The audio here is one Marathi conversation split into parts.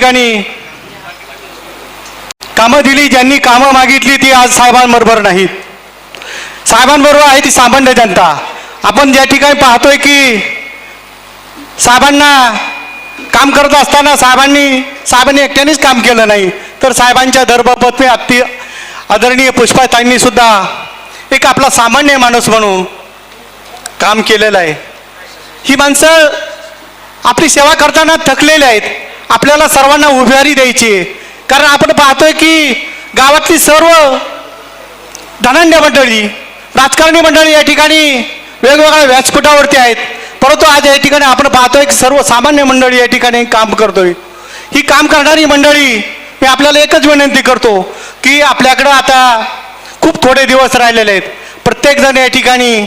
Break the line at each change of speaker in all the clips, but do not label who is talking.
ठिकाणी कामं दिली ज्यांनी कामं मागितली ती आज साहेबांबरोबर नाहीत साहेबांबरोबर आहे ती सामान्य जनता. आपण ज्या ठिकाणी पाहतोय की साहेबांना काम करत असताना साहेबांनी साहेबांनी एकट्यानेच काम केलं नाही तर साहेबांच्या धर्मपत्नी आपली आदरणीय पुष्पाताईंनी सुद्धा एक आपला सामान्य माणूस म्हणून काम केलेलं आहे. ही माणसं आपली सेवा करताना थकलेली आहेत. आपल्याला सर्वांना उभारी द्यायची. कारण आपण पाहतोय की गावातली सर्व धनंड्य मंडळी राजकारणी मंडळी या ठिकाणी वेगवेगळ्या व्यासपीठावरती आहेत. परंतु आज या ठिकाणी आपण पाहतोय की सर्व सामान्य मंडळी या ठिकाणी काम करतोय. ही काम करणारी मंडळी मी आपल्याला एकच विनंती करतो की आपल्याकडं आता खूप थोडे दिवस राहिलेले आहेत. प्रत्येकजण या ठिकाणी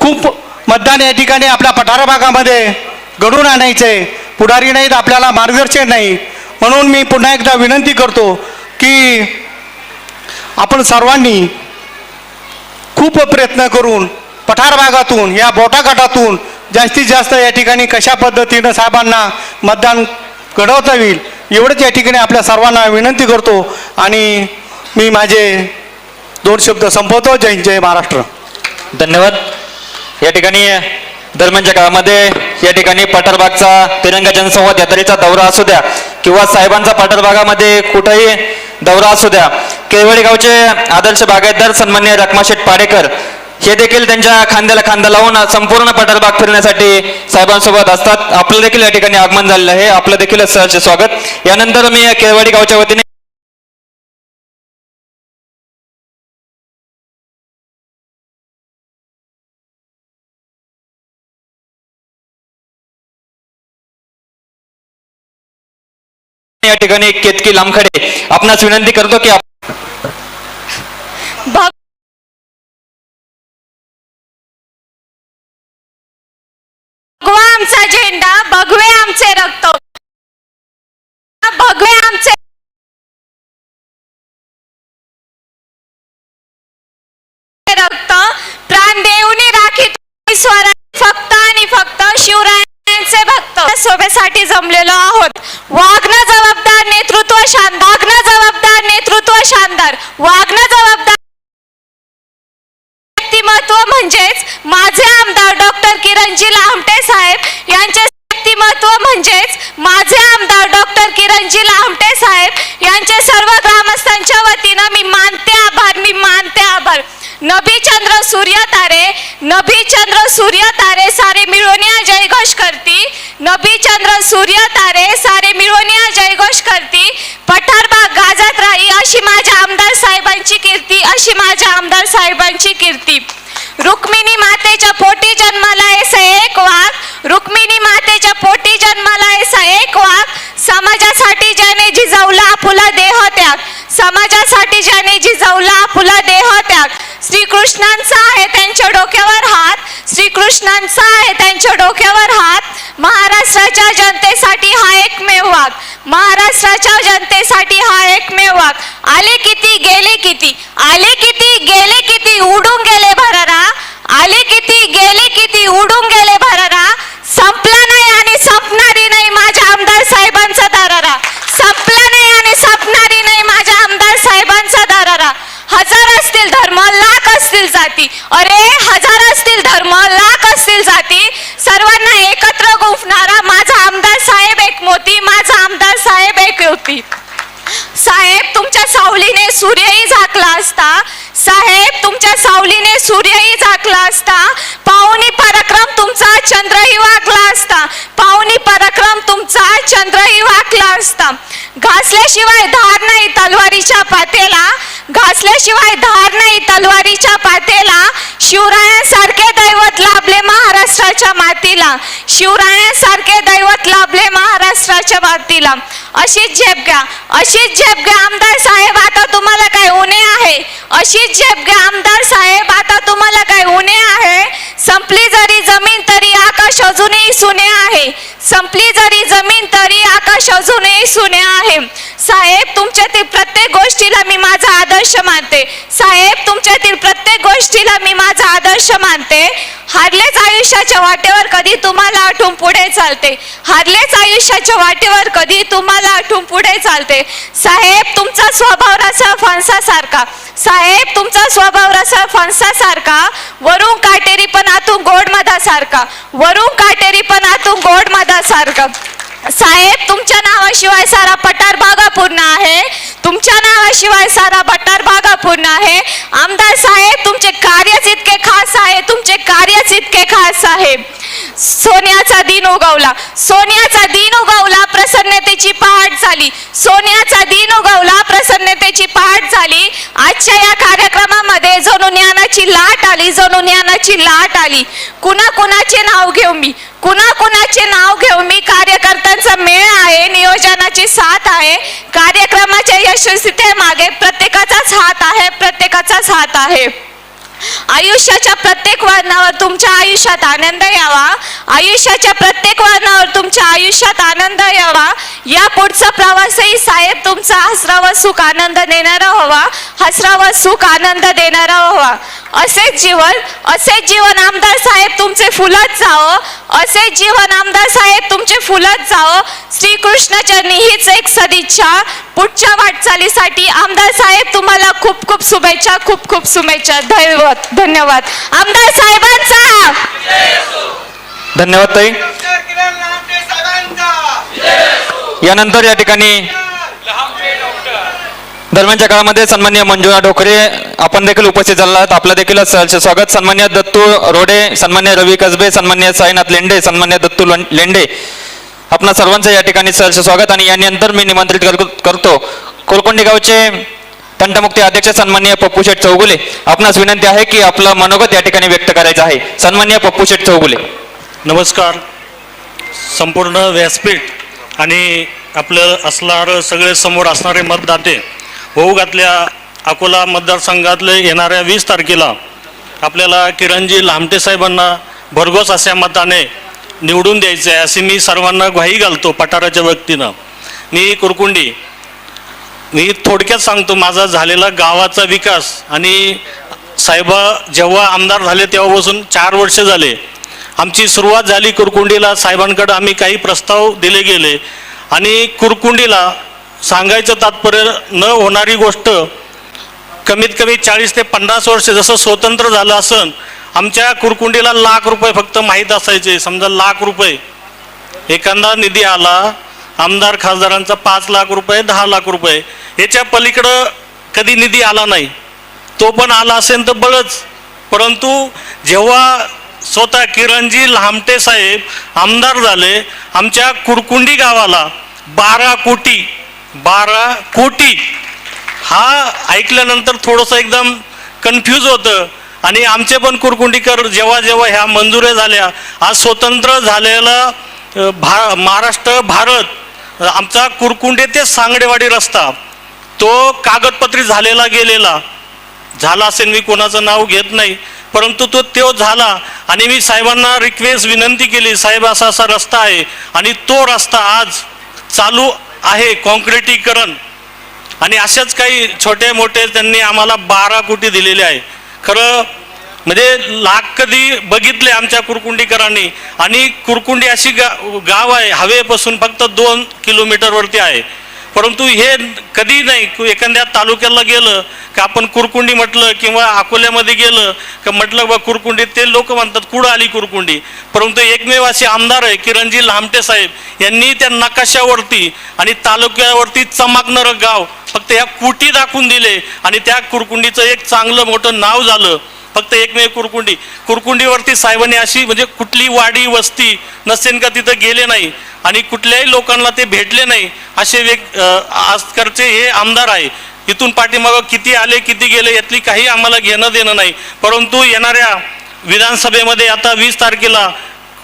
खूप मतदान या ठिकाणी आपल्या पठारा भागामध्ये घडून आणायचे. पुढारी नाहीत आपल्याला मार्गदर्शन नाही. म्हणून मी पुन्हा एकदा विनंती करतो की आपण सर्वांनी खूप प्रयत्न करून पठार भागातून या बोटा गटातून जास्तीत जास्त या ठिकाणी कशा पद्धतीनं साहेबांना मतदान घडवता येईल एवढंच या ठिकाणी आपल्या सर्वांना विनंती करतो. आणि मी माझे दोन शब्द संपवतो. जय जय महाराष्ट्र.
धन्यवाद. या ठिकाणी दरम्यानच्या काळामध्ये या ठिकाणी पठारबागचा तिरंगा जनसंवाद यात्रेचा दौरा असू द्या किंवा साहेबांचा पठारबागामध्ये कुठेही दौरा असू द्या. केळवडी गावचे आदर्श बागायतदार सन्मान्य रखमाशेठ पाडेकर हे देखील त्यांच्या खांद्याला खांदा लावून संपूर्ण पठारबाग फिरण्यासाठी साहेबांसोबत असतात. आपलं देखील या ठिकाणी आगमन झालेलं आहे. आपलं देखील सहर्ष स्वागत. यानंतर मी केळवडी गावच्या वतीने या ठिकाणी केतकी लांबखडे आपणास विनंती करतो की
भगवा आमचा झेंडा भगवे आमचे रक्त. भगवे आमचे रक्त. प्राण देऊनी राखी स्वरा फक्त आणि फक्त शिवराय सभेसाठी जमलेलो आहोत. वागणं जबाबदार नेतृत्व शानदार. वागणं जबाबदार नेतृत्व शानदार. वागणं जबाबदार व्यक्तिमत्व म्हणजेच माझे आमदार डॉक्टर किरणजी लामटे साहेब यांचे व्यक्तिमत्व म्हणजेच माझे आमदार डॉक्टर किरणजी लामटे साहेब यांचे सर्व ग्रामस्थांच्या वतीनं मी मानते आभार मी मानते आभार. नभी चंद्र सूर्य तारे. नभी चंद्र सूर्य तारे सारे मिळून जयघोष करती. नभी चंद्र सूर्य तारे सारे मिळोनिया जयघोष करती. पठारबाग गाजत राही अशी माझ्या आमदार साहेबांची कीर्ती अशी माझ्या आमदार साहेबांची कीर्ती. रुक्मिणी मातेच्या पोटी जन्माला ऐसा एक वाघ. रुक्मिणी मातेच्या पोटी जन्माला ऐसा एक वाघ. समाजासाठी ज्याने जिजावला आपुला देह त्याग. समाजासाठी ज्याने जिजावला आपुला देह त्याग. श्रीकृष्णांचा आहे त्यांच्या डोक्यावर हात. श्रीकृष्णांचा आहे त्यांच्या डोक्यावर हात. महाराष्ट्राच्या जनतेसाठी हा एकमेव वाघ. महाराष्ट्राच्या जनतेसाठी हा एकमेव वाघ. आले किती गेले किती? आले किती गेले किती? उडून गेले भरारा. आले किती गेले किती? उडून गेले भरारा संपला नाही आणि संपणारी नाही माझ्या आमदार साहेबांचा दारारा संपला नाही आणि संपणारी नाही माझ्या आमदार साहेबांचा दारारा हजार असतील धर्म लाख असतील जाती अरे हजार असतील धर्म लाख असतील जाती सर्वांना एकत्र गुंफणारा माझा आमदार साहेब एक मोती माझा आमदार साहेब एक युती साहेब तुमच्या सावलीने सूर्यही झाकला असता साहेब तुमच्या सावलीने सूर्यही झाकला असता पाहुणी पराक्रम तुमचा चंद्रही वाकला असता पाहुणी पराक्रम तुमचा चंद्रही वाकला असता घासल्याशिवाय धार नाही तलवारीच्या पातेला घासल्याशिवाय धार नाही तलवारीच्या पातेला शिवरायांसारखे दैवत लाभले महाराष्ट्राच्या मातीला शिवरायांसारखे दैवत लाभले महाराष्ट्राच्या मातीला अशीच झेप घ्या. अशीच झेप घ्या. आमदार साहेब आता तुम्हाला काय उणे आहे? अशीच झेप घ्या. आमदार साहेब आता तुम्हाला काय उणे आहे? संपली जरी जमीन तरी आकाश अजूनही सुने आहे. संपली जरी जमीन तरी आकाश अजूनही सुने आहे. साहेब तुमच्यातील प्रत्येक गोष्टीला मी माझा आदर्श मानते. साहेब तुमच्यातील प्रत्येक गोष्टीला मी माझा आदर्श मानते. हारलेच आयुष्याच्या वाटेवर कधी तुम्हाला आठवून पुढे चालते. हारलेच आयुष्याच्या वाटेवर कधी तुम्हाला आठवून पुढे चालते. साहेब तुमचा स्वभाव रसा फणसासारखा. साहेब तुमचा स्वभाव रसा फणसासारखा. वरून काटेरी पण आतून गोड मधासारखा. वरून काटेरी पण आतून गोड मधासारखा. साहेब तुमच्या नावाशिवाय सारा पठार भागा पूर्ण आहे. तुमच्या नावाशिवाय सारा भटार भागा पूर्ण आहे. आमदार साहेब तुमचे कार्यच इतके खास आहे तुमचे कार्यच इतके खास आहे. सोन्याचा दिन उगवला. सोन्याचा दिन उगवला प्रसन्नतेची पहाट झाली. सोन्याचा दिन उगवला प्रसन्नतेची पहाट झाली. आजच्या या कार्यक्रमामध्ये जणू ज्ञानाची लाट आली जणू ज्ञानाची लाट आली. कुणा कुणाचे नाव घेऊ मी कुणा कुणाचे नाव घेऊ मी कार्यकर्त्यांचा मेळ आहे नियोजनाची साथ आहे. कार्यक्रमाच्या यशस्वीतेमागे प्रत्येकाचाच हात आहे प्रत्येकाचाच हात आहे. आयुष्याच्या प्रत्येक वर्णावर तुमच्या आयुष्यात आनंद यावा. आयुष्याच्या प्रत्येक वर्णावर तुमच्या आयुष्यात आनंद यावा. या पुढचा प्रवासही साहेब तुमचा हसरावा सुख आनंद देणारा व्हावा. हसरावा सुख आनंद देणारा व्हावा. असेच जीवन असेच जीवन आमदार साहेब तुमचे फुलत जावं असेच जीवन आमदार साहेब तुमचे फुलत जावं. श्रीकृष्णचरणी हीच एक सदिच्छा. पुढच्या वाटचालीसाठी आमदार साहेब तुम्हाला खूप खूप शुभेच्छा खूप खूप शुभेच्छा. धन्यवाद धन्यवाद. आमदार साहेबांचा.
धन्यवाद ताई. यानंतर या ठिकाणी दरम्यानच्या काळामध्ये सन्मान्य मंजुळा डोकरे आपण देखील उपस्थित झाला आहात. आपलं देखील सहर्ष स्वागत. सन्मान्य दत्तू रोडे सन्मान्य रवी कसबे सन्मान्य साईनाथ लेंडे सन्मान्य दत्तू लेंडे. आपणा सर्वांचं या ठिकाणी सहर्ष स्वागत आणि यानंतर मी निमंत्रित कर- करतो. कोलकोंडी गावचे तंटमुक्ती अध्यक्ष सन्मान्य पप्पू शेठ चौगुले. आपणास विनंती आहे की आपलं मनोगत या ठिकाणी व्यक्त करायचं आहे. सन्मान्य पप्पू शेठ चौगुले.
नमस्कार. संपूर्ण व्यासपीठ आणि आपलं असणारं सगळे समोर असणारे मतदाते होऊगातल्या अकोला मतदारसंघातले येणाऱ्या वीस तारखेला आपल्याला किरणजी लामटे साहेबांना भरघोस अशा मताने निवडून द्यायचं आहे अशी मी सर्वांना ग्वाही घालतो पठाराच्या व्यक्तीनं मी कुरकुंडी मी थोडक्यात सांगतो माझा झालेला गावाचा विकास आणि साहेबा जेव्हा आमदार झाले तेव्हापासून चार वर्ष झाले. आमची सुरुवात झाली कुरकुंडीला साहेबांकडं आम्ही काही प्रस्ताव दिले गेले. आणि कुरकुंडीला सांगायचं तात्पर्य न होणारी गोष्ट कमीत कमी चाळीस ते पन्नास वर्ष जसं स्वतंत्र झालं असन आमच्या कुरकुंडीला लाख रुपये फक्त माहीत असायचे. समजा लाख रुपये. एखादा निधी आला आमदार खासदारांचा पाच लाख रुपये दहा लाख रुपये. याच्या पलीकडं कधी निधी आला नाही. तो पण आला असेल तर बळच परंतु जेव्हा स्वतः किरणजी लामटे साहेब आमदार झाले आमच्या कुरकुंडी गावाला बारा कोटी बारा कोटी. हा ऐकल्यानंतर थोडंसं एकदम कन्फ्यूज होतं. आणि आमचे पण कुरकुंडीकर जेव्हा जेव्हा ह्या मंजुऱ्या झाल्या आज स्वतंत्र झालेला भा महाराष्ट्र भारत आमचा कुरकुंडे ते सांगडेवाडी रस्ता तो कागदपत्री झालेला गेलेला. झाला असेल मी कोणाचं नाव घेत नाही परंतु तो तो झाला. आणि मी साहेबांना रिक्वेस्ट विनंती केली साहेब असा असा रस्ता आहे. आणि तो रस्ता आज चालू आहे कॉन्क्रिटीकरण. आणि अशाच काही छोटे मोठे त्यांनी आम्हाला बारा कोटी दिलेले आहे. खरं म्हणजे लाख कधी बघितले आमच्या कुरकुंडीकरांनी. आणि कुरकुंडी अशी गा गाव आहे हवेपासून फक्त दोन किलोमीटरवरती आहे. परंतु हे कधी नाही एखाद्या तालुक्याला गेलं का आपण कुरकुंडी म्हटलं किंवा अकोल्यामध्ये गेलं का म्हटलं बा कुरकुंडी ते लोक म्हणतात कुठं आली कुरकुंडी? परंतु एकमेव असे आमदार आहे किरणजी लामटे साहेब. यांनी त्या नकाशावरती आणि तालुक्यावरती चमकणारं गाव फक्त ह्या कुटी दाखवून दिले आणि त्या कुरकुंडीचं एक चांगलं मोठं नाव झालं. फक्त एकमेव कुरकुंडी. कुरकुंडीवरती साहेबांनी अशी म्हणजे कुठली वाडी वस्ती नसेल का तिथं गेले नाही आणि कुठल्याही लोकांना ते भेटले नाही असे व्यक् आजकरचे हे आमदार आहे. इथून पाठीमागं किती आले किती गेले यातली काही आम्हाला घेणं देणं नाही. परंतु येणाऱ्या विधानसभेमध्ये आता वीस तारखेला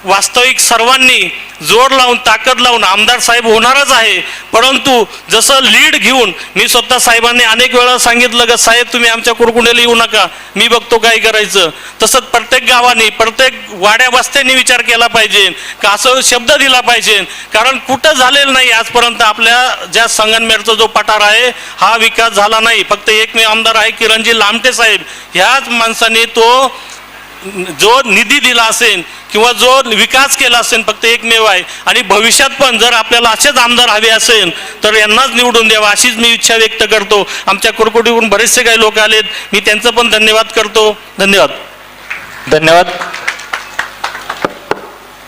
वास्तविक सर्वांनी जोर लावून ताकद लावून आमदार साहेब होणारच आहे. परंतु जसं लीड घेऊन मी स्वतः साहेबांनी अनेक वेळा सांगितलं का साहेब तुम्ही आमच्या कुरकुंडेला येऊ नका. मी बघतो काय करायचं. तसंच प्रत्येक गावाने प्रत्येक वाड्या वस्त्यांनी विचार केला पाहिजे का असं शब्द दिला पाहिजे. कारण कुठं झालेलं नाही आजपर्यंत आपल्या ज्या संगनमेरचा जो पठार आहे हा विकास झाला नाही. फक्त एकमेव आमदार आहे किरणजी लामटे साहेब. ह्याच माणसाने तो जो निधी दिला असेल किंवा जो विकास केला असेल फक्त एकमेव आहे आणि भविष्यात पण जर आपल्याला असेच आमदार हवे असेल तर यांनाच निवडून द्यावा अशीच मी इच्छा व्यक्त करतो. आमच्या कुरकुटीवरून बरेचसे काही लोक आलेत. मी त्यांचं पण धन्यवाद करतो. धन्यवाद.
धन्यवाद.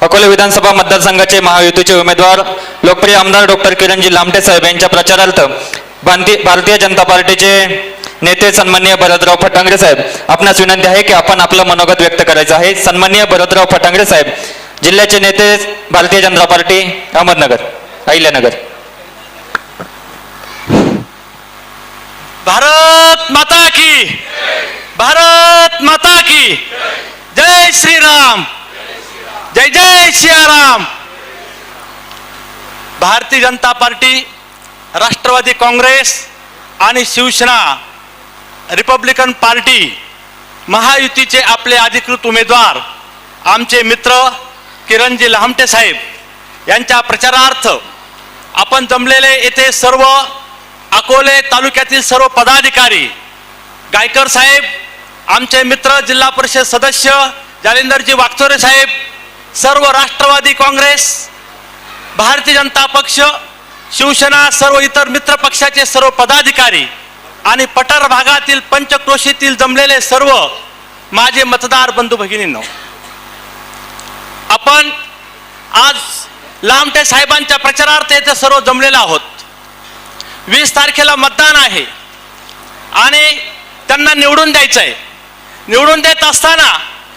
अकोले विधानसभा मतदारसंघाचे महायुतीचे उमेदवार लोकप्रिय आमदार डॉक्टर किरणजी लामटे साहेब यांच्या प्रचारार्थ भारतीय जनता पार्टीचे नेते सन्माननीय भरतराव फटांगरे साहेब आपणास विनंती आहे की आपण आपलं मनोगत व्यक्त करायचं आहे. सन्माननीय भरतराव फटांगरे साहेब जिल्ह्याचे नेते भारतीय जनता पार्टी अहमदनगर अहिल्यानगर.
भारत माता की भारत माता की जय श्रीराम जय जय सियाराम भारतीय जनता पार्टी राष्ट्रवादी काँग्रेस आणि शिवसेना रिपब्लिकन पार्टी महायुतीचे आपले अधिकृत उमेदवार आमचे मित्र किरणजी लहामटे साहेब यांच्या प्रचारार्थ आपण जमलेले येथे सर्व अकोले तालुक्यातील सर्व पदाधिकारी गायकर साहेब आमचे मित्र जिल्हा परिषद सदस्य जालिंदरजी वागचोरे साहेब सर्व राष्ट्रवादी काँग्रेस भारतीय जनता पक्ष शिवसेना सर्व इतर मित्र पक्षाचे सर्व पदाधिकारी आणि पठार भागातील पंचक्रोशीतील जमलेले सर्व माझे मतदार बंधू भगिनींनो आपण आज लामटे साहेबांच्या प्रचारार्थ येथे सर्व जमलेलो आहोत. वीस तारखेला मतदान आहे आणि त्यांना निवडून द्यायचं आहे निवडून देत असताना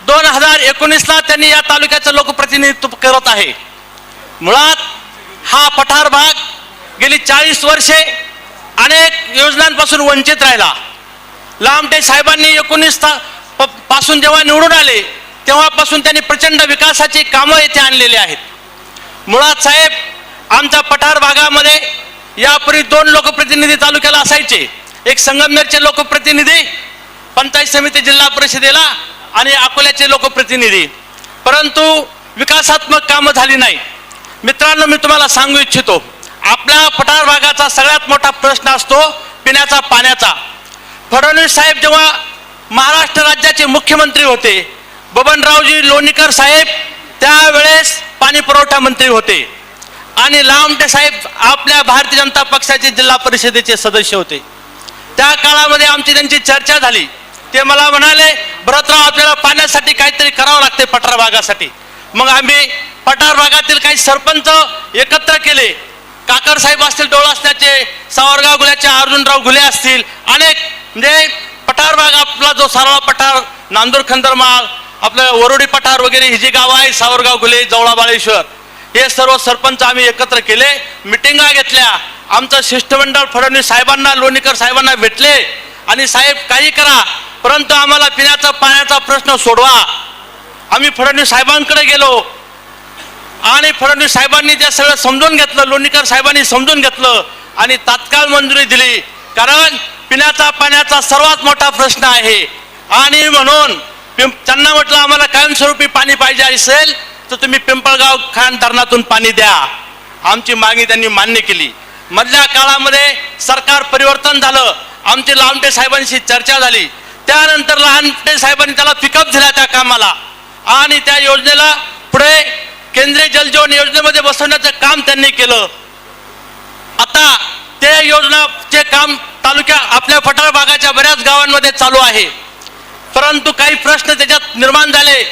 दोन हजार एकोणीसला त्यांनी या तालुक्याचं लोकप्रतिनिधित्व करत आहे. मुळात हा पठार भाग गेली चाळीस वर्षे अनेक योजनांपासून वंचित राहिला. लामटे साहेबांनी एकोणीस ता- पासून जेव्हा निवडून आले तेव्हापासून त्यांनी प्रचंड विकासाची कामं येथे आणलेली आहेत. मुळात साहेब आमच्या पठार भागामध्ये यापूर्वी दोन लोकप्रतिनिधी तालुक्याला असायचे. एक संगमनेरचे लोकप्रतिनिधी पंचायत समिती जिल्हा परिषदेला आणि अकोल्याचे लोकप्रतिनिधी. परंतु विकासात्मक कामं झाली नाही. मित्रांनो मी तुम्हाला सांगू इच्छितो आपल्या पठार भागाचा सगळ्यात मोठा प्रश्न असतो पिण्याचा पाण्याचा. फडणवीस साहेब जेव्हा महाराष्ट्र राज्याचे मुख्यमंत्री होते बबनरावजी लोणीकर साहेब त्यावेळेस पाणी पुरवठा मंत्री होते आणि लामटे साहेब आपल्या भारतीय जनता पक्षाचे जिल्हा परिषदेचे सदस्य होते. त्या काळामध्ये आमची त्यांची चर्चा झाली. ते मला म्हणाले भरतराव आपल्याला पाण्यासाठी काहीतरी करावं लागते पठार भागासाठी. मग आम्ही पठार भागातील काही सरपंच एकत्र केले. काकर साहेब असतील डोळासण्याचे सावरगाव गुल्याचे अर्जुनराव गुले असतील अनेक म्हणजे पठार भाग आपला जो सारळा पठार नांदूर खंदरमाळ आपलं वरोडी पठार वगैरे ही जी गावं आहे सावरगाव गुले जवळा बाळेश्वर हे सर्व सरपंच आम्ही एकत्र केले मिटिंगा घेतल्या आमचं शिष्टमंडळ फडणवीस साहेबांना लोणीकर साहेबांना भेटले आणि साहेब काही करा परंतु आम्हाला पिण्याचा पाण्याचा प्रश्न सोडवा. आम्ही फडणवीस साहेबांकडे गेलो आणि फडणवीस साहेबांनी त्या सगळं समजून घेतलं लोणीकर साहेबांनी समजून घेतलं आणि तात्काळ मंजुरी दिली. कारण पिण्याचा पाण्याचा सर्वात मोठा प्रश्न आहे. आणि म्हणून त्यांना म्हटलं आम्हाला कायमस्वरूपी पाणी पाहिजे असेल तर तुम्ही पिंपळगाव खान धरणातून पाणी द्या. आमची मागणी त्यांनी मान्य केली. मधल्या काळामध्ये सरकार परिवर्तन झालं. आमची लामटे साहेबांशी चर्चा झाली. त्यानंतर लहानटे साहेबांनी त्याला पिकअप दिला त्या कामाला. आणि त्या योजनेला पुढे केंद्रीय जलजीवन योजनेमध्ये बसवण्याचं काम त्यांनी केलं. आता ते योजनाचे काम तालुक्या आपल्या फटाळ भागाच्या बऱ्याच गावांमध्ये चालू आहे. परंतु काही प्रश्न त्याच्यात निर्माण झाले.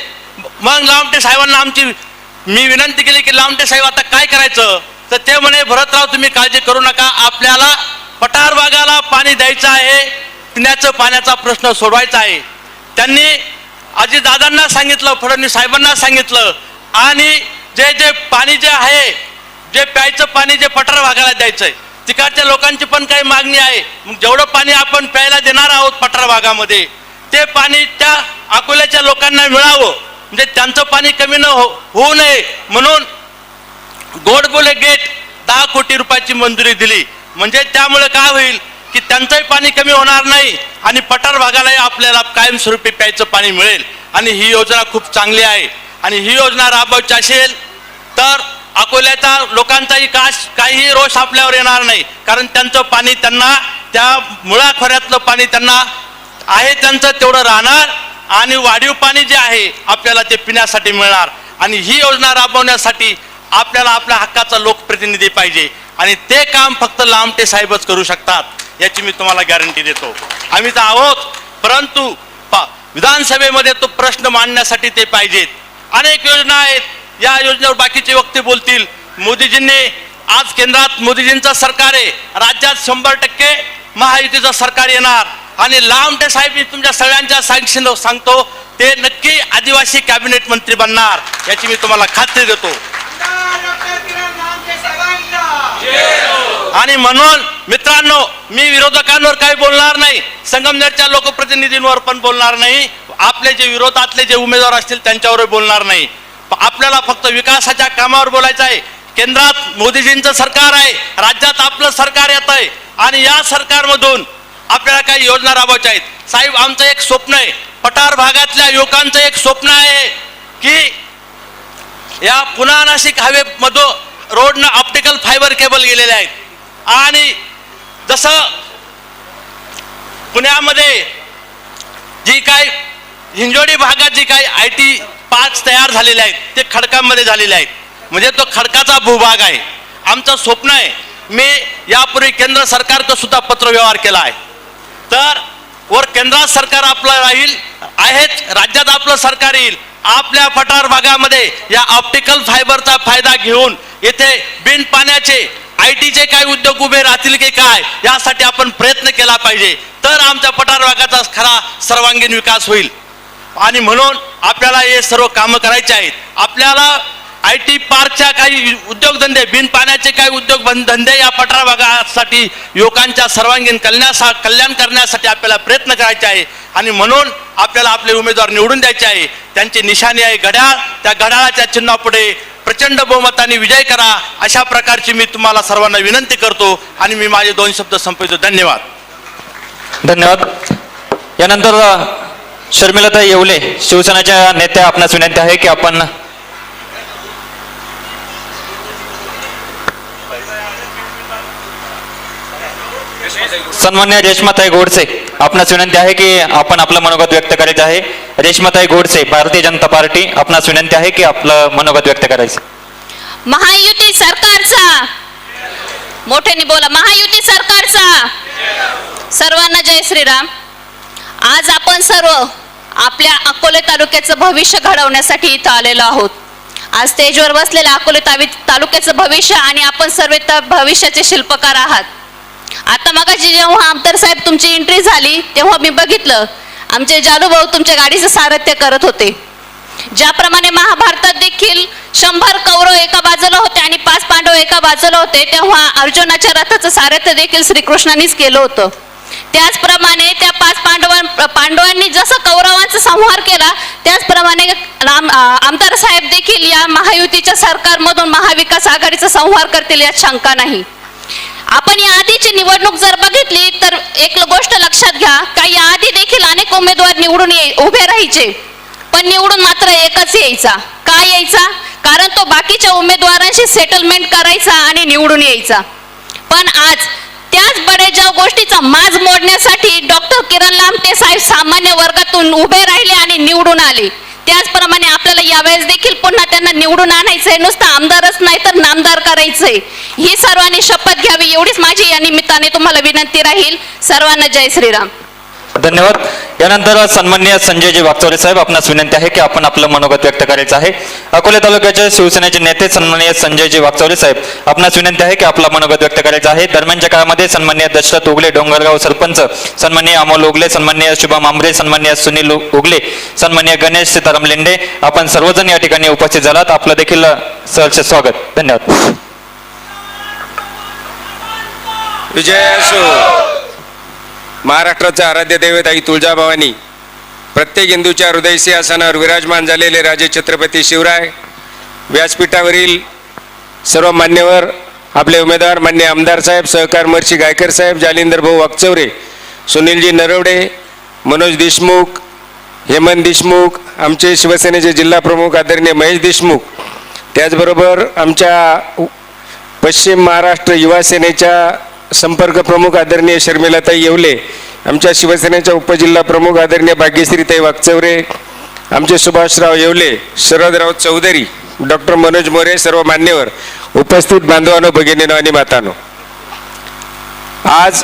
मग लामटे साहेबांना आमची मी विनंती केली की लामटे साहेब आता काय करायचं? तर ते म्हणे भरतराव तुम्ही काळजी करू नका. आपल्याला पठार भागाला पाणी द्यायचं आहे. पिण्याचं पाण्याचा प्रश्न सोडवायचा आहे. त्यांनी आजी दादांना सांगितलं फडणवीस साहेबांना सांगितलं. आणि जे जे पाणी जे आहे जे प्यायचं पाणी जे पठार भागाला द्यायचंय तिकडच्या लोकांची पण काही मागणी आहे. मग जेवढं पाणी आपण प्यायला देणार आहोत पठार भागामध्ये ते पाणी त्या अकोल्याच्या लोकांना मिळावं. म्हणजे त्यांचं पाणी कमी न हो होऊ नये. म्हणून गोडबोले गेट दहा कोटी रुपयाची मंजुरी दिली. म्हणजे त्यामुळे काय होईल की त्यांचंही पाणी कमी होणार नाही आणि पठार भागालाही आपल्याला कायमस्वरूपी प्यायचं पाणी मिळेल. आणि ही योजना खूप चांगली आहे. आणि ही योजना राबवायची असेल तर अकोल्याचा लोकांचाही काश काहीही रोष आपल्यावर येणार नाही. कारण त्यांचं पाणी त्यांना त्या मुळाखोऱ्यातलं पाणी त्यांना आहे त्यांचं तेवढं राहणार. आणि वाढीव पाणी जे आहे आपल्याला ते पिण्यासाठी मिळणार. आणि ही योजना राबवण्यासाठी आपल्याला आपल्या हक्काचा लोकप्रतिनिधी पाहिजे. आणि ते काम फक्त लामटे साहेबच करू शकतात याची मी तुम्हाला गॅरंटी देतो. आम्ही तर आहोत परंतु पा- विधानसभेमध्ये तो प्रश्न मांडण्यासाठी ते पाहिजेत. अनेक योजना आहेत. या योजनेवर बाकीचे वक्ते बोलतील. मोदीजींनी आज केंद्रात मोदीजींचं सरकार आहे. राज्यात शंभर टक्के महायुतीचं सरकार येणार. आणि लामटे साहेब मी तुमच्या सगळ्यांच्या सांगशील सांगतो ते नक्की आदिवासी कॅबिनेट मंत्री बनणार याची मी तुम्हाला खात्री देतो. आणि म्हणून मित्रांनो मी विरोधकांवर काही बोलणार नाही संगमनेरच्या लोकप्रतिनिधींवर पण बोलणार नाही आपले जे विरोधातले जे उमेदवार असतील त्यांच्यावर बोलणार नाही. आपल्याला फक्त विकासाच्या कामावर बोलायचं आहे. केंद्रात मोदीजींचं सरकार आहे राज्यात आपलं सरकार येत आहे आणि या सरकारमधून आपल्याला काही योजना राबवायच्या आहेत. साहेब आमचं एक स्वप्न आहे. पठार भागातल्या युवकांचं एक स्वप्न आहे की या पुन्हा नाशिक हायवे मधून रोडनं ऑप्टिकल फायबर केबल गेलेले आहेत. आणि जसं पुण्यामध्ये जी काय हिंजोडी भागात जी काही आय टी पार्क तयार झालेले आहेत ते खडकांमध्ये झालेले आहेत. म्हणजे तो खडकाचा भूभाग आहे. आमचं स्वप्न आहे मी यापूर्वी केंद्र सरकारचं सुद्धा पत्रव्यवहार केला आहे. तर वर केंद्रात सरकार आपलं राहील आहेच राज्यात आपलं सरकार येईल. आपल्या पठार भागामध्ये या ऑप्टिकल फायबरचा फायदा घेऊन येथे बिन पाण्याचे आय टीचे काय उद्योग उभे राहतील की काय यासाठी आपण प्रयत्न केला पाहिजे. तर आमच्या पठार भागाचा खरा सर्वांगीण विकास होईल. आणि म्हणून आपल्याला हे सर्व कामं करायचे आहेत. आपल्याला आय टी पार्कच्या काही उद्योगधंदे बिनपाण्याचे काही उद्योग धंदे या पठार भागासाठी युवकांच्या सर्वांगीण कल्याणा कल्याण करण्यासाठी आपल्याला प्रयत्न करायचे आहे. आणि म्हणून आपल्याला आपले उमेदवार निवडून द्यायचे आहे. त्यांची निशाणी आहे घड्याळ. त्या घड्याळाच्या चिन्हापुढे प्रचंड बहुमताने विजय करा. अशा प्रकारची मी तुम्हाला सर्वांना विनंती करतो आणि मी माझे दोन शब्द संपवतो. धन्यवाद.
धन्यवाद. यानंतर शर्मिलाता येवले शिवसेनेच्या नेत्या आपणास विनंती आहे की आपण सन्मान्य रेश्माताई गोडसे आपणास विनंती आहे की आपण आपलं मनोगत व्यक्त करायचं आहे रेश्माताई गोडसे भारतीय जनता पार्टी आपणास विनंती आहे की आपलं मनोगत व्यक्त करायचं
महायुती सरकारचा। मोठ्याने बोला महायुती सरकारचा। सर्वांना जय श्रीराम. आज आपण सर्व आपल्या अकोले तालुक्याचं भविष्य घडवण्यासाठी इथं आलेलो आहोत. आज स्टेजवर बसलेल्या अकोले तावी तालुक्याचं भविष्य आणि आपण सर्व भविष्याचे शिल्पकार आहात. आता मगाशी जेव्हा आमदार साहेब तुमची एंट्री झाली तेव्हा मी बघितलं. आमचे जालूभाऊ तुमच्या गाडीचं सारथ्य करत होते. ज्याप्रमाणे महाभारतात देखील शंभर कौरव एका बाजूला होते आणि पाच पांडव एका बाजूला होते तेव्हा अर्जुनाच्या रथाचं सारथ्य देखील श्रीकृष्णांनीच केलं होतं. त्याचप्रमाणे त्या पाच पांडवां पांडवांनी जसं कौरवांचा संहार केला त्याचप्रमाणे राम आमदार साहेब देखील या महायुतीच्या सरकारमधून महाविकास आघाडीचा संहार करतील यात शंका नाही. आपण या आधीची निवडणूक जर बघितली तर एक गोष्ट लक्षात घ्या का या आधी देखील अनेक उमेदवार निवडून उभे राहायचे. पण निवडून मात्र एकच यायचा. का यायचा? कारण तो बाकीच्या उमेदवारांशी सेटलमेंट करायचा आणि निवडून यायचा. पण आज त्याच बडेजाव गोष्टीचा माज मोडण्यासाठी डॉक्टर किरण लामटे साहेब सामान्य वर्गातून उभे राहिले आणि निवडून आले. त्याचप्रमाणे आपल्याला यावेळेस देखील पुन्हा त्यांना निवडून आणायचंय नुसतं आमदारच नाही तर नामदार करायचंय. ही सर्वांनी शपथ घ्यावी एवढीच माझी या निमित्ताने तुम्हाला विनंती राहील. सर्वांना जय श्रीराम.
धन्यवाद. यानंतर सन्मान्य संजयजी वागचौरे साहेब आपणास विनंती आहे की आपण आपलं मनोगत व्यक्त करायचं आहे. अकोले तालुक्याचे शिवसेनेचे नेते सन्मान्य संजयजी वागचौरे साहेब आपणास विनंती आहे की आपलं मनोगत व्यक्त करायचं आहे. दरम्यानच्या काळामध्ये सन्मान्य दशरथ उगले डोंगरगाव सरपंच सन्मान्य अमोल उगले सन्मान्य शुभम आंबरे सन्मान्य सुनील उगले सन्मान्य गणेश सीताराम लेंडे आपण सर्वजण या ठिकाणी उपस्थित झालात. आपलं देखील सहर्ष स्वागत. धन्यवाद.
विजय महाराष्ट्राचा आराध्य दैवत आई तुळजाभवानी प्रत्येक हिंदूच्या हृदय सिंहासनावर विराजमान झालेले राजे छत्रपती शिवराय व्यासपीठावरील सर्व मान्यवर आपले उमेदवार मान्य आमदार साहेब सहकार महर्षी गायकर साहेब जालिंदर भाऊ वाकचौरे सुनीलजी नरवडे मनोज देशमुख हेमंत देशमुख आमचे शिवसेनेचे जिल्हा प्रमुख आदरणीय महेश देशमुख त्याचबरोबर आमच्या पश्चिम महाराष्ट्र युवा सेनेच्या संपर्क प्रमुख आदरणीय शर्मिलाताई येवले आमच्या शिवसेनेच्या उपजिल्हा प्रमुख आदरणीय भाग्यश्रीताई वागचौरे आमचे सुभाषराव येवले शरदराव चौधरी डॉक्टर मनोज मोरे सर्व मान्यवर उपस्थित बांधवानो भगिनीनो आणि मातानो. आज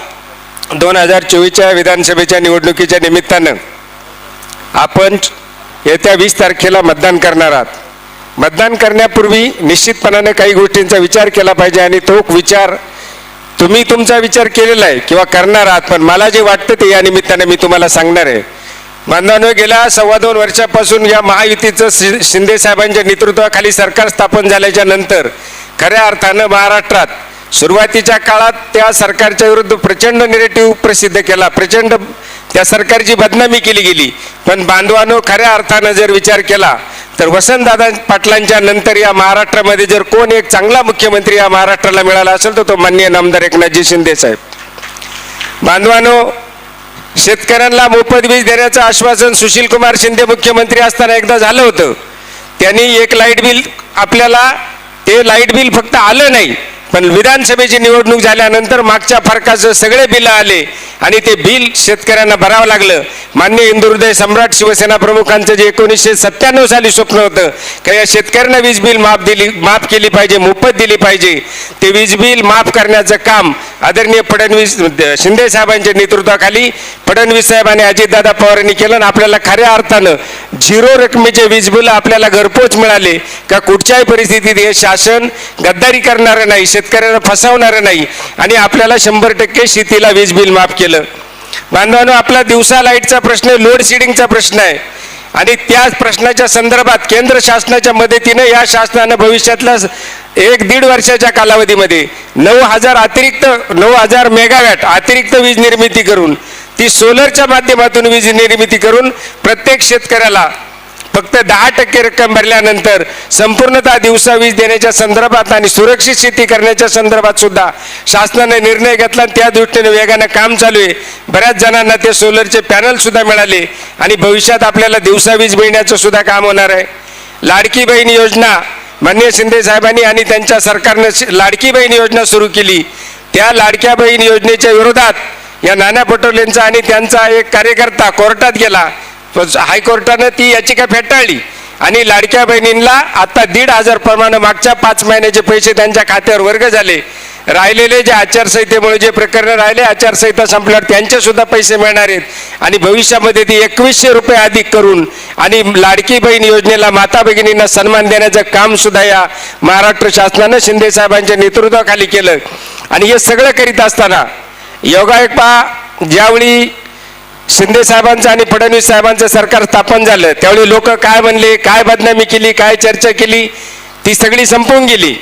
दोन हजार चोवीसच्या विधानसभेच्या निवडणुकीच्या निमित्तानं आपण येत्या वीस तारखेला मतदान करणार आहात. मतदान करण्यापूर्वी निश्चितपणाने काही गोष्टींचा विचार केला पाहिजे आणि तो विचार तुम्ही तुमचा विचार केलेला आहे किंवा करणार आहात पण मला जे वाटतं ते या निमित्ताने मी तुम्हाला सांगणार आहे. बांधवांनो गेल्या सव्वा दोन वर्षापासून या महायुतीचं शि- शिंदे साहेबांच्या नेतृत्वाखाली सरकार स्थापन झाल्याच्यानंतर खऱ्या अर्थानं महाराष्ट्रात सुरुवातीच्या काळात त्या सरकारच्या विरुद्ध प्रचंड निरेटिव्ह प्रसिद्ध केला प्रचंड त्या सरकारची बदनामी केली गेली. पण बांधवानो खऱ्या अर्थानं जर विचार केला तर वसंतदादा पाटलांच्या नंतर या महाराष्ट्रामध्ये जर कोण एक चांगला मुख्यमंत्री या महाराष्ट्राला मिळाला असेल तर तो माननीय नामदार एकनाथजी शिंदे साहेब. बांधवानो शेतकऱ्यांना मोफत वीज देण्याचं आश्वासन सुशील कुमार शिंदे मुख्यमंत्री असताना एकदा झालं होतं. त्यांनी एक लाइट बिल आपल्याला ते लाइट बिल फक्त आलं नाही. पण विधानसभेची निवडणूक झाल्यानंतर मागच्या फरकाचं सगळे बिल आले आणि ते बिल शेतकऱ्यांना भरावं लागलं. मान्य हिंदू सम्राट शिवसेना प्रमुखांचं जे एकोणीसशे सत्त्याण्णव साली स्वप्न होतं का या शेतकऱ्यांना वीज बिल माफ दिली माफ केली पाहिजे मोफत दिली पाहिजे ते वीज बिल माफ करण्याचं काम आदरणीय फडणवीस शिंदे साहेबांच्या नेतृत्वाखाली फडणवीस साहेब आणि अजितदादा पवारांनी केलं आणि आपल्याला खऱ्या अर्थानं झिरो रकमेचे वीज बिल आपल्याला घरपोच मिळाले का कुठच्याही परिस्थितीत हे शासन गद्दारी करणारं नाही. शेतकऱ्यांना फसवणारं नाही आणि आपल्याला शंभर टक्के शेतीला वीज बिल माफ केलं. बांधवांनो आपला दिवसा लाईटचा प्रश्न लोड शेडिंगचा प्रश्न आहे. आणि त्याच प्रश्नाच्या संदर्भात केंद्र शासनाच्या मदतीनं या शासनानं भविष्यातल्या एक दीड वर्षाच्या कालावधीमध्ये नऊ हजार अतिरिक्त नऊ हजार मेगावॅट अतिरिक्त वीज निर्मिती करून ती सोलरच्या माध्यमातून वीज निर्मिती करून प्रत्येक शेतकऱ्याला फक्त दहा टक्के रक्कम भरल्यानंतर संपूर्णतः दिवसा वीज देण्याच्या संदर्भात आणि सुरक्षित शेती करण्याच्या संदर्भात सुद्धा शासनाने निर्णय घेतला आणि त्या दृष्टीने वेगानं काम चालू आहे. बऱ्याच जणांना ते सोलरचे पॅनल सुद्धा मिळाले आणि भविष्यात आपल्याला दिवसा वीज मिळण्याचं सुद्धा काम होणार आहे. लाडकी बहीण योजना मान्य शिंदे साहेबांनी आणि त्यांच्या सरकारनं लाडकी बहीण योजना सुरू केली. त्या लाडक्या बहीण योजनेच्या विरोधात या नाना पटोलेंचा आणि त्यांचा एक कार्यकर्ता कोर्टात गेला. हायकोर्टानं ती याचिका फेटाळली. आणि लाडक्या बहिणींना आता दीड हजार प्रमाणे मागच्या पाच महिन्याचे पैसे त्यांच्या खात्यावर वर्ग झाले. राहिलेले जे आचारसंहितेमुळे जे प्रकरण राहिले आचारसंहिता संपल्यावर त्यांचे सुद्धा पैसे मिळणार आहेत. आणि भविष्यामध्ये ती एकवीसशे रुपये अधिक करून आणि लाडकी बहीण योजनेला माता भगिनींना सन्मान देण्याचं काम सुद्धा या महाराष्ट्र शासनानं शिंदे साहेबांच्या नेतृत्वाखाली केलं. आणि हे सगळं करीत असताना योगायोग पहा ज्यावेळी शिंदे साहेबांचं आणि फडणवीस साहेबांचं सरकार स्थापन झालं. त्यावेळी लोक काय म्हणले काय बदनामी केली काय चर्चा केली ती सगळी संपवून गेली.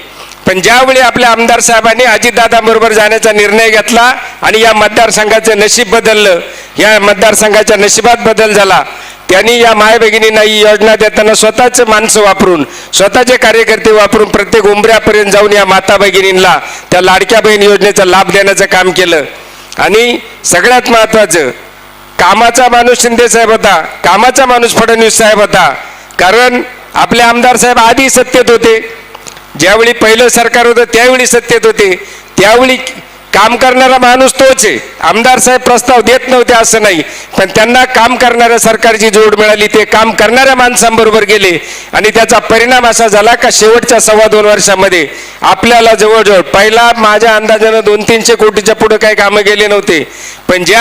पण ज्यावेळी आपल्या आमदार साहेबांनी अजितदादांबरोबर जाण्याचा निर्णय घेतला आणि या मतदारसंघाचं नशीब बदललं या मतदारसंघाच्या नशिबात बदल झाला त्यांनी या माय भगिनींना ही योजना देताना स्वतःच माणसं वापरून स्वतःचे कार्यकर्ते वापरून प्रत्येक उंबऱ्यापर्यंत जाऊन या माता भगिनींना त्या लाडक्या बहीण योजनेचा लाभ देण्याचं काम केलं. आणि सगळ्यात महत्त्वाचं कामाचा माणूस शिंदे साहेब होता. कामाचा माणूस फडणवीस साहेब होता. कारण आपले आमदार साहेब आधी सत्तेत होते. ज्यावेळी पहिलं सरकार होतं त्यावेळी सत्तेत होते. त्यावेळी काम करणारा माणूस तोच आहे. आमदार साहेब प्रस्ताव देत नव्हते असं नाही. पण त्यांना काम करणाऱ्या सरकारची जोड मिळाली ते काम करणाऱ्या माणसांबरोबर गेले. आणि त्याचा परिणाम असा झाला का शेवटच्या सव्वा दोन वर्षामध्ये आपल्याला जवळजवळ पहिला माझ्या अंदाजानं दोन तीनशे कोटीच्या पुढे काही कामं गेले नव्हते. पण ज्या